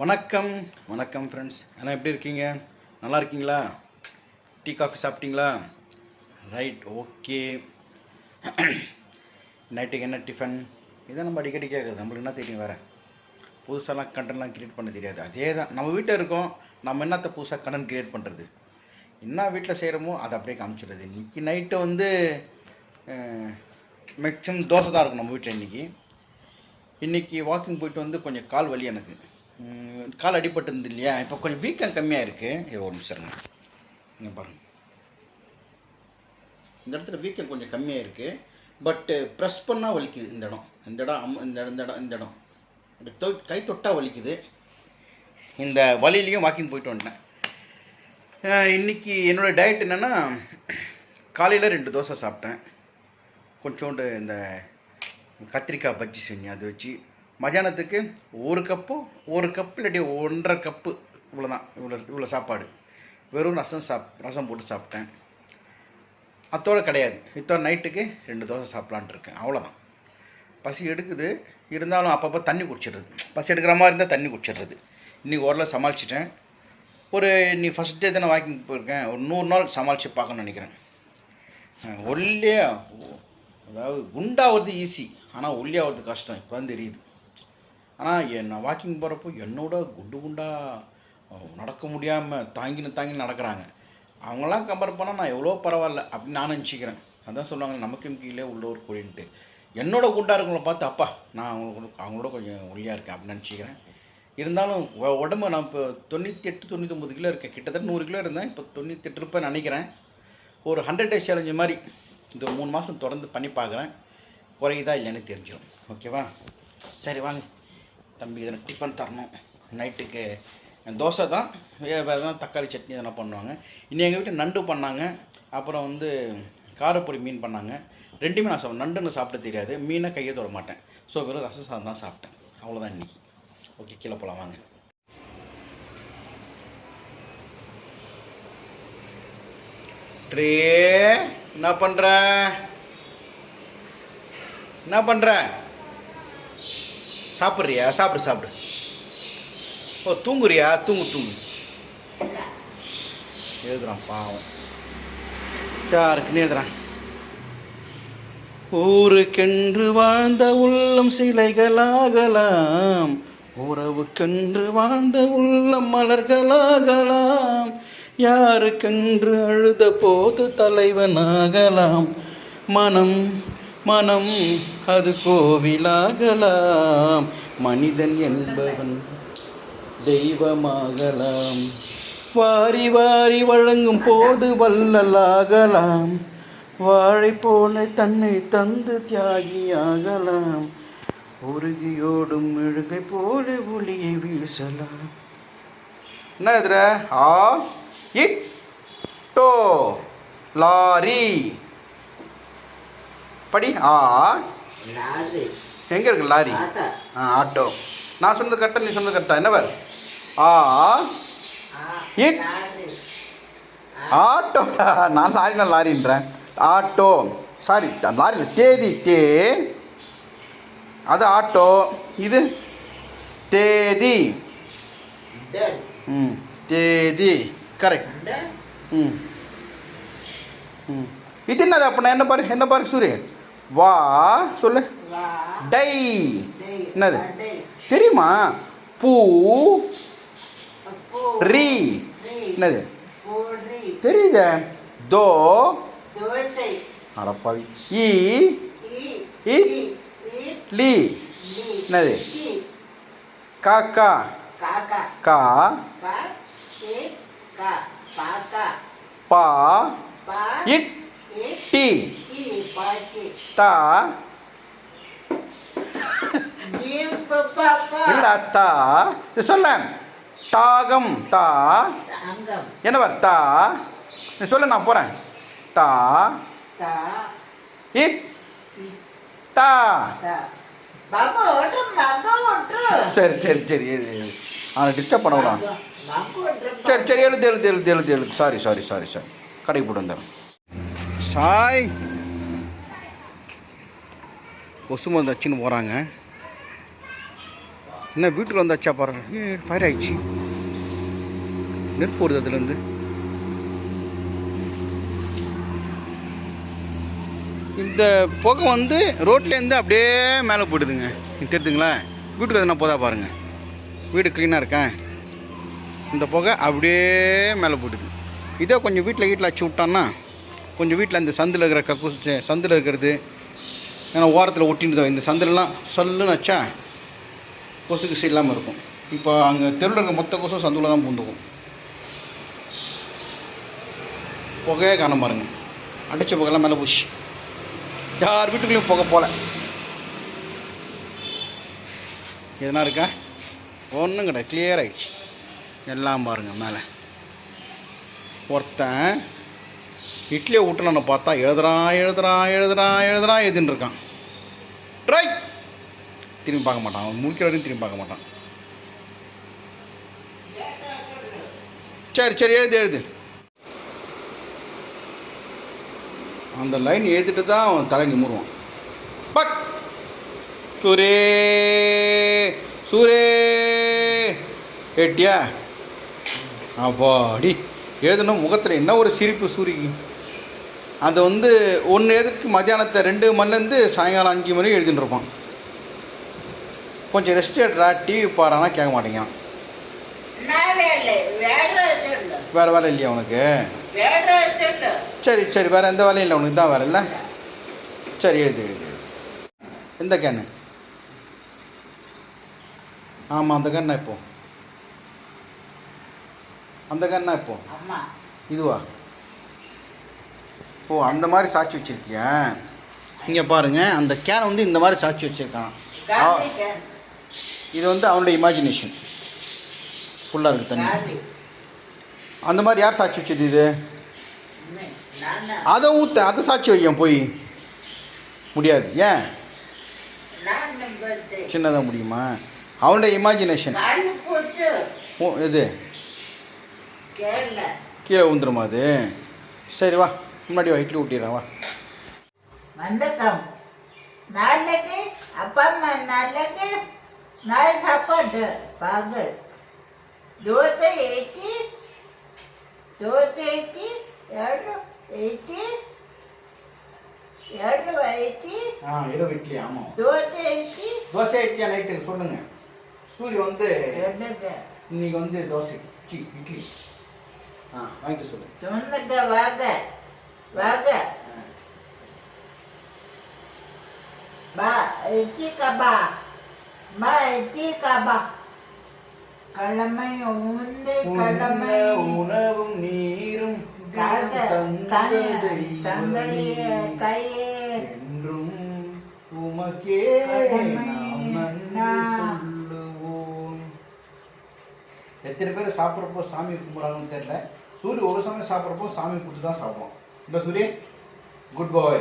வணக்கம். வணக்கம் ஃப்ரெண்ட்ஸ் எல்லாம் எப்படி இருக்கீங்க? நல்லா இருக்கீங்களா? டீ காஃபி சாப்பிட்டீங்களா? ரைட் ஓகே நைட்டுக்கு என்ன டிஃபன் இதை நம்ம அடிக்கடி கேட்குறது. நம்மளுக்கு என்ன தெரியும் வேறு? புதுசாலாம் கண்டென்ட்லாம் க்ரியேட் பண்ண தெரியாது. அதே தான் நம்ம வீட்டில் இருக்கோம். நம்ம என்னத்தை புதுசாக கண்டென்ட் க்ரியேட் பண்ணுறது என்ன வீட்டில் செய்கிறோமோ அதை அப்படியே காமிச்சிடுறது. இன்றைக்கி நைட்டு வந்து மேக்ஸிமம் தோசை தான் இருக்கும் நம்ம வீட்டில் இன்றைக்கி இன்றைக்கி வாக்கிங் போயிட்டு வந்து கொஞ்சம் கால் வலி எனக்கு. கால் அடிபட்டு இல்லையா? இப்போ கொஞ்சம் வீக்கம் கம்மியாக இருக்குது ஒரு நிமிஷம் இங்கே இந்த இடத்துல வீக்கம் கொஞ்சம் கம்மியாக இருக்குது பட்டு ப்ரெஸ் பண்ணால் வலிக்குது இந்த இடம். இந்த இடம் அம் இந்த இந்த இடம் இந்த இடம். இப்படி தொ கை தொட்டால் வலிக்குது. இந்த வலியிலையும் வாக்கிங் போயிட்டு வந்துட்டேன். இன்றைக்கி என்னோடய டயட் என்னென்னா காலையில் ரெண்டு தோசை சாப்பிட்டேன். கொஞ்சோண்டு இந்த கத்திரிக்காய் பஜ்ஜி செஞ்சேன். அதை வச்சு மத்தியானத்துக்கு ஒரு கப்பும் ஒரு கப்பு இல்லாட்டி ஒன்றரை கப்பு இவ்வளோ தான் இவ்வளோ இவ்வளோ சாப்பாடு. வெறும் ரசம் சாப் ரசம் போட்டு சாப்பிட்டேன். அத்தோடு கிடையாது. இத்தோட நைட்டுக்கு ரெண்டு தோசை சாப்பிட்லான்ட்டு இருக்கேன். அவ்வளோதான் பசி எடுக்குது. இருந்தாலும் அப்பப்போ தண்ணி குடிச்சிடுறது. பசி எடுக்கிற மாதிரி இருந்தால் தண்ணி குடிச்சிடுறது. இன்றைக்கி ஓரளவு சமாளிச்சிட்டேன். ஒரு நீ ஃபஸ்ட் டே தானே வாக்கிங் போயிருக்கேன். ஒரு நூறு நாள் சமாளித்து பார்க்கணும்னு நினைக்கிறேன். அஹ் ஒல்லியா அதாவது குண்டாகிறது ஈஸி ஆனால் ஒல்லியாகிறது கஷ்டம். இப்போ தான் தெரியுது. ஆனால் என்னை வாக்கிங் போகிறப்போ என்னோட குண்டு குண்டாக நடக்க முடியாமல் தாங்கின்னு தாங்கி நடக்கிறாங்க. அவங்களாம் கம்பேர் பண்ணால் நான் எவ்வளோ பரவாயில்ல அப்படின்னு நான் நினச்சிக்கிறேன். அதான் சொல்லுவாங்க நமக்கும் கீழே உள்ள ஒரு கோழின்ட்டு. என்னோட குண்டாக இருக்கவங்கள பார்த்து அப்பா நான் அவங்களோட அவங்களோட கொஞ்சம் ஒல்லியாக இருக்கேன் அப்படின்னு நினச்சிக்கிறேன். இருந்தாலும் உடம்பு நான் இப்போ தொண்ணூற்றி எட்டு தொண்ணூத்தொம்பது கிலோ இருக்கேன். கிட்டத்தட்ட நூறு கிலோ இருந்தேன். இப்போ தொண்ணூற்றி எட்டு இருப்பேன் நினைக்கிறேன். ஒரு ஹண்ட்ரட் டேஸ் சேலஞ்சு மாதிரி இந்த மூணு மாதம் தொடர்ந்து பண்ணி பார்க்குறேன். குறையுதா இல்லைன்னு தெரிஞ்சிடும். ஓகேவா? சரி வாங்க. தம்பி இதில் டிஃபன் தரணும். நைட்டுக்கு தோசை தான் வே- வேறு எதனா தக்காளி சட்னி எதனா பண்ணுவாங்க. இன்னும் எங்கள் வீட்டில் நண்டு பண்ணாங்க. அப்புறம் வந்து காரப்பொடி மீன் பண்ணாங்க. ரெண்டுமே நான் சாப்பிட்டேன் நண்டுன்னு சாப்பிட தெரியாது. மீனை கையை தொட மாட்டேன். ஸோ வெறும் ரசம் சாதம் தான் சாப்பிட்டேன். அவ்வளோதான் இன்றைக்கி ஓகே கீழே போகலாம் வாங்க. ட்ரே என்ன பண்ணுற என்ன பண்ணுற சாப்பிட்றியா? சாப்பிடு சாப்பிடு. ஓ தூங்குறியா? தூங்கு தூங்கு. எழுதுறான் பாவம். யாருக்குன்னு எழுதுறான். ஊருக்கென்று வாழ்ந்த உள்ளம் சிலைகளாகலாம். உறவுக்கென்று வாழ்ந்த உள்ளம் மலர்களாகலாம். யாருக்கென்று அழுத போது தலைவனாகலாம். மனம் மனம் அது கோவிலாகலாம். மனிதன் என்பவன் தெய்வமாகலாம். வாரி வாரி வழங்கும் போது வல்லலாகலாம் வாழை போல தன்னை தந்து தியாகியாகலாம். உருகியோடும் மெழுகை போல ஒளியை வீசலாம். என்ன இதுல ஆ இட் டோ லாரி. படி? ஆ எங்கே இருக்கு லாரி? ஆ ஆட்டோ. நான் சொன்னது கரெக்டா நீ சொன்னது கரெக்டா? என்ன பாரு? ஆ இட். ஆட்டோ. நான் லாரி நான் லாரின்றேன். ஆட்டோ. சாரி லாரி தேதி தே. அது ஆட்டோ. இது? தேதி. ம் தேதி. கரெக்ட். ம் ம். இது என்னது அப்படின்னா என்ன பாரு என்ன பாரு சூரிய? வா சொல்லு. டை. என்னது? தெரியுமா? பூ. ரீ. என்னது? தெரியுதே? தோ. அடப்பாவி. இ. லி. என்னது? காக்கா கா. பா. இட். பாக்கி தா ஜீம் பாப்பா இல்ல தா இது சொல்ல தாகம் தா என்ன வர் தா நீ சொல்ல நான் போகிறேன் தா தா இட் தா சரி சரி சரி அவனை டிஸ்டர்ப் பண்ண விடான் சரி சரி எழுது எழுது எழுது எழுது எழுது சாரி சாரி சாரி சாரி கடைக்கு போட்டு வந்துடுறேன் சாய் கொசு மருந்து வச்சுன்னு போகிறாங்க என்ன வீட்டுக்கு வந்தாச்சா பாருங்க. ஏ ஃபயர் ஆயிடுச்சு. நெருப்பு வருது அதுலேருந்து இந்த புகை வந்து ரோட்லேருந்து அப்படியே மேலே போயிடுதுங்க. இது தெரியுதுங்களா? வீட்டுக்கு எதுனா போதா பாருங்கள் வீடு க்ளீனாக இருக்கேன் இந்த புகை அப்படியே மேலே போயிடுது. இதே கொஞ்சம் வீட்டில் வீட்டில் அச்சு விட்டான்னா கொஞ்சம் வீட்டில் இந்த சந்தில் இருக்கிற கக்கூஸ் சந்தில் இருக்கிறது ஏன்னா ஓரத்தில் ஒட்டிட்டு இந்த சந்திலெலாம் சொல்லுன்னு வச்சா கொசு கிசு இல்லாமல் இருக்கும். இப்போ அங்கே தெருவில் இருக்க மொத்த கொசும் சந்தில் தான் பூந்துக்கும். புகையே காண பாருங்க. அடித்த புகைலாம் மேலே போச்சு. யார் வீட்டுக்குள்ளேயும் புகை போகல எதனா இருக்கா? ஒன்றும் கிடையாது. கிளியர் ஆகிடுச்சு எல்லாம் பாருங்கள் மேலே. ஒருத்தன் இட்லியை விட்டலான்னு பார்த்தா எழுதுறான் எழுதுறான் எழுதுறான் எழுதுறான் எழுதின்னு இருக்கான். ட்ரை திரும்பி பார்க்க மாட்டான். அவன் முடிக்கிற வரையும் திரும்பி பார்க்க மாட்டான். சரி சரி எழுது எழுது. அந்த லைன் எழுதிட்டு தான் அவன் தலை நிமிடுவான் பட் சூரே சூரே எட்டியா அப்பாடி. எழுதணும் முகத்தில் என்ன ஒரு சிரிப்பு சூரிக்கு? அது வந்து ஒன்று எதுக்கு மத்தியானத்தை ரெண்டு மணிலேருந்து சாயங்காலம் அஞ்சு மணி எழுதின்னு இருப்பான். கொஞ்சம் ரெஸ்ட் எடுறா டிவி பாறானா கேட்க மாட்டேங்கிறான். வேறு வேலை இல்லையா உனக்கு? சரி சரி வேறு எந்த வேலையும் இல்லை உனக்கு தான் வேலை இல்லை. சரி எழுது எழுது எந்த கேனு ஆமாம் அந்த கண்ணா இப்போ. அந்த கண்ணா இப்போ. இதுவா? ஓ அந்த மாதிரி சாட்சி வச்சுருக்கியா? இங்கே பாருங்கள் அந்த கேனை வந்து இந்த மாதிரி சாட்சி வச்சுருக்கான். இது வந்து அவனுடைய இமேஜினேஷன் ஃபுல்லாக இருக்குது தண்ணி. அந்த மாதிரி யார் சாட்சி வச்சது இது? அதை ஊற்ற அதை சாட்சி வையன் போய். முடியாது ஏன்? சின்னதாக முடியுமா? அவனுடைய இமேஜினேஷன் ஓ இது? கீழே விழுந்துருமா அது? சரி வா. முன்னாடி வா இட்லி ஊட்டிடுறேன் வா வந்தக்கம் நாளைக்கு அப்பா அம்மா நாளைக்கு நாளை சாப்பாடு பகல் தோசை ஏற்றி தோசை ஏற்றி ಎರಡು ஏற்றி ಎರಡು ஐத்தி ஆ இரவு இட்லி ஆமாம் தோசை ஏற்றி தோசை இட்லியா நைட்டுக்கு சொல்லுங்க சூரிய வந்து ரெண்டுக்கு இன்னைக்கு வந்து தோசை சி இட்லி ஆ வாங்கிட்டு சொல்லு தொண்ணுக்கு வாங்க வாங்க பா எத்தி கபா பா எத்தி கபா கடமை உந்து கடமை உணவும் நீரும் தந்தைய கையே என்றும் உமக்கே. சொல்லுவோம் எத்தனை பேர் சாப்பிட்றப்போ சாமி கும்பிட்றாங்கன்னு தெரியல. சூரிய ஒரு சமயம் சாப்பிட்றப்போ சாமி கொடுத்து தான் சாப்பிடுவோம் இல்லை சூரிய குட் பாய்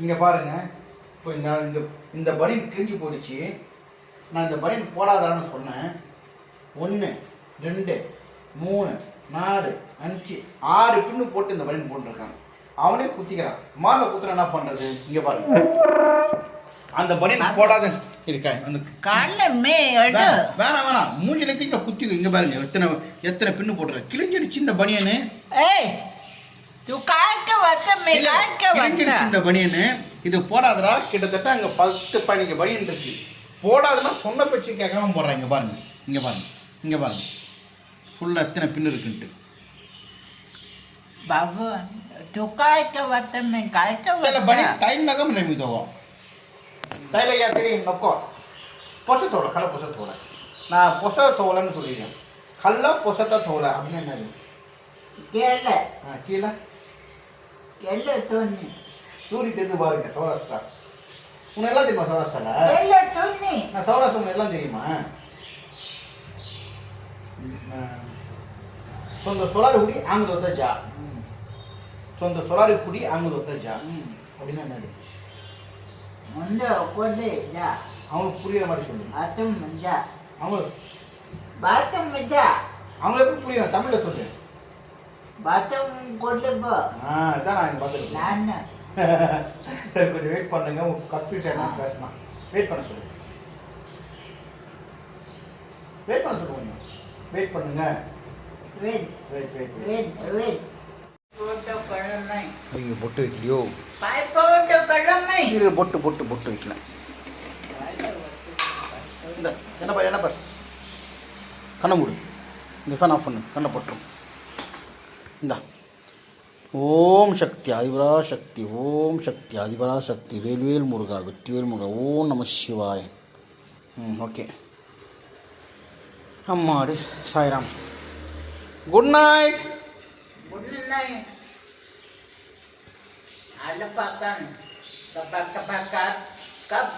இங்கே பாருங்க. இப்போ இந்த இந்த இந்த பனின் கிழிஞ்சு போயிடுச்சு. நான் இந்த பனின் போடாதான்னு சொன்னேன். ஒன்று ரெண்டு மூணு நாலு அஞ்சு ஆறு பின்னு போட்டு இந்த பனின் போட்டுருக்கான். அவனே குத்திக்கிறான். மாலை குத்துற என்ன பண்ணுறது இங்கே பாருங்க. அந்த பனின் போடாத இருக்கா அந்த காலமே வேணாம் வேணாம் மூஞ்சில குத்தி இங்க பாருங்க. எத்தனை எத்தனை பின்னு போட்டுருக்க கிழிஞ்சிடுச்சு இந்த பனியனு. ஏய் இந்த பனியனு. இது போடாதடா கிட்டத்தட்ட அங்கே பத்து பனிக்கு பனியன் இருக்கு. போடாதுன்னா சொன்ன பேச்சு கேட்காம போடுறாங்க பாருங்க இங்கே பாருங்க இங்கே பாருங்க. ஃபுல்லாக எத்தனை பின்னு இருக்குன்ட்டு. பாபு துக்காய்க்க வத்தமே காய்க்க வத்த டைம் நகம் தோகம் தைல யாத்திரி நொக்கோ பொச தோல கல நான் பொச தோலன்னு சொல்லிடுறேன் கல்ல பொசத்தை தோலை அப்படின்னு என்ன ஆ கீழே. எல்லை தொண்ணி சூரி தெரிந்து பாருங்க சௌராஷ்டிரா. உனக்கு எல்லாம் தெரியுமா சௌராஷ்டிரால? எல்லை தொண்ணி நான் சௌராஷ்டிரா உனக்கு எல்லாம் தெரியுமா? சொந்த சொலாரி குடி ஆங்க தொத்த ஜா. சொந்த சொலாரி குடி ஆங்க ஜா. அப்படின்னா என்னது ಮುಂದೆ ಒಕ್ಕೊಂಡೆ ಜಾ அவங்களுக்கு புரியுற மாதிரி சொல்லுங்க அத்தம் மஞ்சா அவங்களுக்கு பாத்தம் மஞ்சா அவங்களுக்கு புரியும்? தமிழ்ல சொல்லுங்க பாத்தம் கொண்டு ஆ அதான் நான் பார்த்துருக்கேன். நான் சரி கொஞ்சம் வெயிட் பண்ணுங்க. உங்களுக்கு கன்ஃபியூஷன் நான் பேசலாம். வெயிட் பண்ண சொல்லுங்க. வெயிட் பண்ண சொல்லுங்க வெயிட் பண்ணுங்க. Wait wait wait wait wait நீங்கள் பொட்டு வைக்கலையோ? இது பொட்டு பொட்டு பொட்டு வைக்கல என்னப்பா என்னப்பா கண்ணை மூடு. ஆஃப் பண்ணு. கண்ணை போட்டுரும். இந்தா ஓம் சக்தி அதிபரா சக்தி ஓம் சக்தி அதிபரா சக்தி வேல்வேல் முருகா வெற்றிவேல் முருகா ஓம் நம சிவாய் ம் ஓகே அம்மாடு சாய்ராம் குட் நைட் முன்னை அல பக்கம் கப்ப கப்ப கப் கப்